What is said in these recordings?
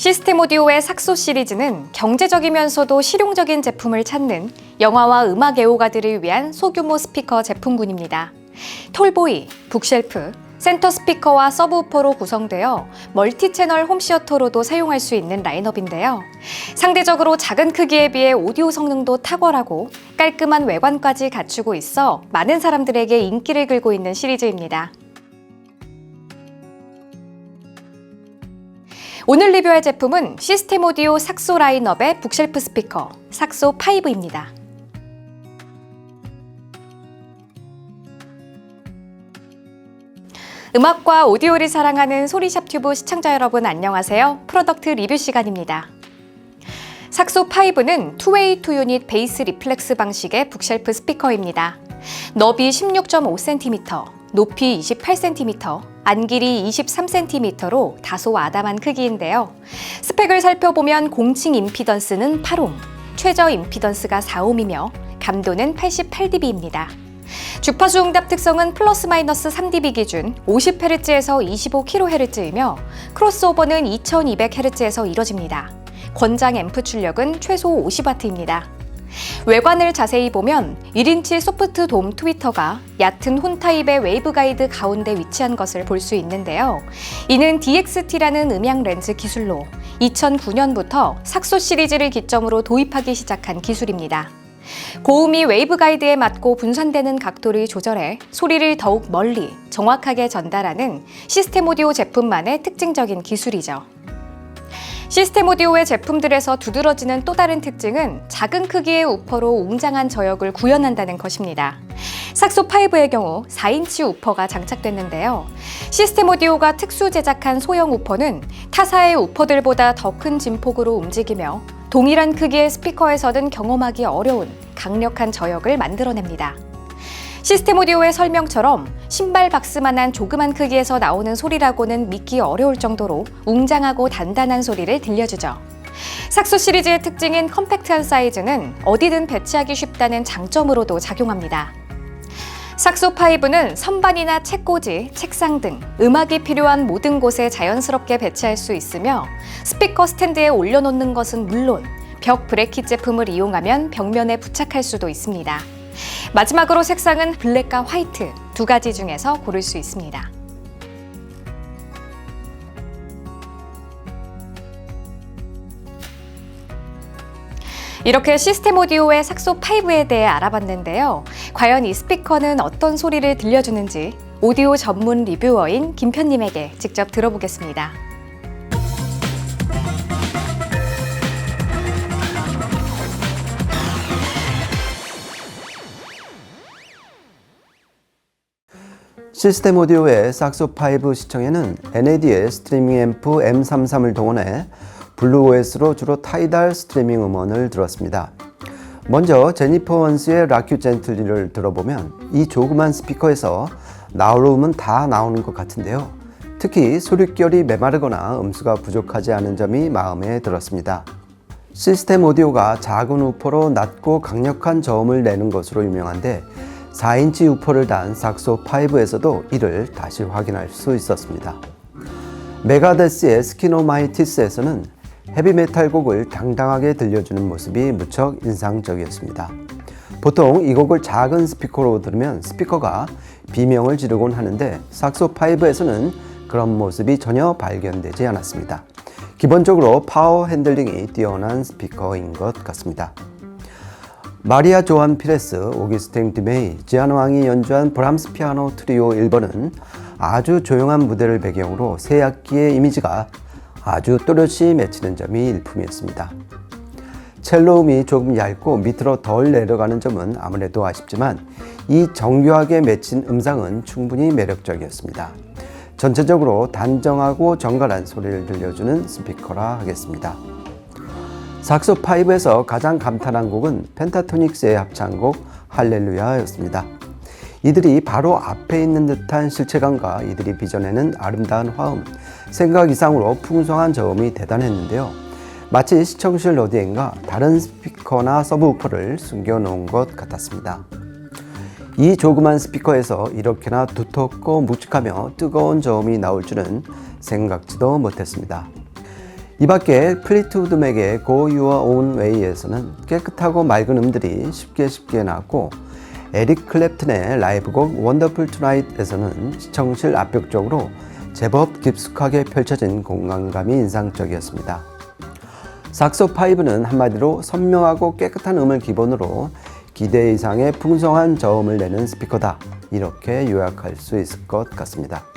시스템 오디오의 삭소 시리즈는 경제적이면서도 실용적인 제품을 찾는 영화와 음악 애호가들을 위한 소규모 스피커 제품군입니다. 톨보이, 북쉘프, 센터 스피커와 서브우퍼로 구성되어 멀티 채널 홈시어터로도 사용할 수 있는 라인업인데요. 상대적으로 작은 크기에 비해 오디오 성능도 탁월하고 깔끔한 외관까지 갖추고 있어 많은 사람들에게 인기를 끌고 있는 시리즈입니다. 오늘 리뷰할 제품은 시스템 오디오 삭소 라인업의 북쉘프 스피커 삭소 5입니다. 음악과 오디오를 사랑하는 소리샵 튜브 시청자 여러분 안녕하세요. 프로덕트 리뷰 시간입니다. 삭소 5는 투웨이 투 유닛 베이스 리플렉스 방식의 북쉘프 스피커입니다. 너비 16.5cm, 높이 28cm, 안길이 23cm로 다소 아담한 크기인데요. 스펙을 살펴보면 공칭 임피던스는 8옴, 최저 임피던스가 4옴이며 감도는 88dB입니다. 주파수 응답 특성은 플러스 마이너스 3dB 기준 50Hz에서 25kHz이며 크로스오버는 2200Hz에서 이뤄집니다. 권장 앰프 출력은 최소 50W입니다. 외관을 자세히 보면 1인치 소프트 돔 트위터가 얕은 혼 타입의 웨이브 가이드 가운데 위치한 것을 볼 수 있는데요. 이는 DXT라는 음향 렌즈 기술로 2009년부터 삭소 시리즈를 기점으로 도입하기 시작한 기술입니다. 고음이 웨이브 가이드에 맞고 분산되는 각도를 조절해 소리를 더욱 멀리 정확하게 전달하는 시스템 오디오 제품만의 특징적인 기술이죠. 시스템 오디오의 제품들에서 두드러지는 또 다른 특징은 작은 크기의 우퍼로 웅장한 저역을 구현한다는 것입니다. 삭소 5의 경우 4인치 우퍼가 장착됐는데요. 시스템 오디오가 특수 제작한 소형 우퍼는 타사의 우퍼들보다 더 큰 진폭으로 움직이며 동일한 크기의 스피커에서는 경험하기 어려운 강력한 저역을 만들어냅니다. 시스템 오디오의 설명처럼 신발 박스만한 조그만 크기에서 나오는 소리라고는 믿기 어려울 정도로 웅장하고 단단한 소리를 들려주죠. 삭소 시리즈의 특징인 컴팩트한 사이즈는 어디든 배치하기 쉽다는 장점으로도 작용합니다. 삭소 5는 선반이나 책꽂이, 책상 등 음악이 필요한 모든 곳에 자연스럽게 배치할 수 있으며 스피커 스탠드에 올려놓는 것은 물론 벽 브레킷 제품을 이용하면 벽면에 부착할 수도 있습니다. 마지막으로 색상은 블랙과 화이트 두 가지 중에서 고를 수 있습니다. 이렇게 시스템 오디오의 삭소 5에 대해 알아봤는데요. 과연 이 스피커는 어떤 소리를 들려주는지 오디오 전문 리뷰어인 김편님에게 직접 들어보겠습니다. 시스템 오디오의 삭소5 시청에는 NAD의 스트리밍 앰프 M33을 동원해 블루OS로 주로 타이달 스트리밍 음원을 들었습니다. 먼저 제니퍼 원스의 락큐 젠틀리를 들어보면 이 조그만 스피커에서 나올 음은 다 나오는 것 같은데요. 특히 소릿결이 메마르거나 음수가 부족하지 않은 점이 마음에 들었습니다. 시스템 오디오가 작은 우퍼로 낮고 강력한 저음을 내는 것으로 유명한데 4인치 우퍼를 단 삭소 5에서도 이를 다시 확인할 수 있었습니다. 메가데스의 스키노마이티스에서는 헤비메탈 곡을 당당하게 들려주는 모습이 무척 인상적이었습니다. 보통 이 곡을 작은 스피커로 들으면 스피커가 비명을 지르곤 하는데 삭소 5에서는 그런 모습이 전혀 발견되지 않았습니다. 기본적으로 파워 핸들링이 뛰어난 스피커인 것 같습니다. 마리아 조한 피레스, 오기스팅 드메이, 지안 왕이 연주한 브람스 피아노 트리오 1번은 아주 조용한 무대를 배경으로 새 악기의 이미지가 아주 또렷이 맺히는 점이 일품이었습니다. 첼로음이 조금 얇고 밑으로 덜 내려가는 점은 아무래도 아쉽지만 이 정교하게 맺힌 음상은 충분히 매력적이었습니다. 전체적으로 단정하고 정갈한 소리를 들려주는 스피커라 하겠습니다. 삭소 5에서 가장 감탄한 곡은 펜타토닉스의 합창곡 할렐루야였습니다. 이들이 바로 앞에 있는 듯한 실체감과 이들이 빚어내는 아름다운 화음, 생각 이상으로 풍성한 저음이 대단했는데요. 마치 시청실 어디엔가 다른 스피커나 서브우퍼를 숨겨놓은 것 같았습니다. 이 조그만 스피커에서 이렇게나 두텁고 묵직하며 뜨거운 저음이 나올 줄은 생각지도 못했습니다. 이 밖에 플리트우드 맥의 Go Your Own Way에서는 깨끗하고 맑은 음들이 쉽게 쉽게 나왔고 에릭 클랩튼의 라이브곡 원더풀 투나잇에서는 시청실 앞벽 쪽으로 제법 깊숙하게 펼쳐진 공간감이 인상적이었습니다. 삭소 5는 한마디로 선명하고 깨끗한 음을 기본으로 기대 이상의 풍성한 저음을 내는 스피커다. 이렇게 요약할 수 있을 것 같습니다.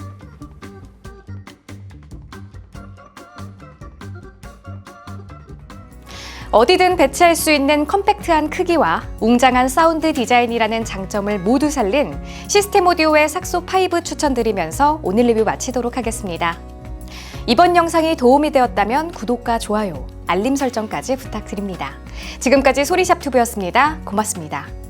어디든 배치할 수 있는 컴팩트한 크기와 웅장한 사운드 디자인이라는 장점을 모두 살린 시스템 오디오의 삭소 5 추천드리면서 오늘 리뷰 마치도록 하겠습니다. 이번 영상이 도움이 되었다면 구독과 좋아요, 알림 설정까지 부탁드립니다. 지금까지 소리샵 튜브였습니다. 고맙습니다.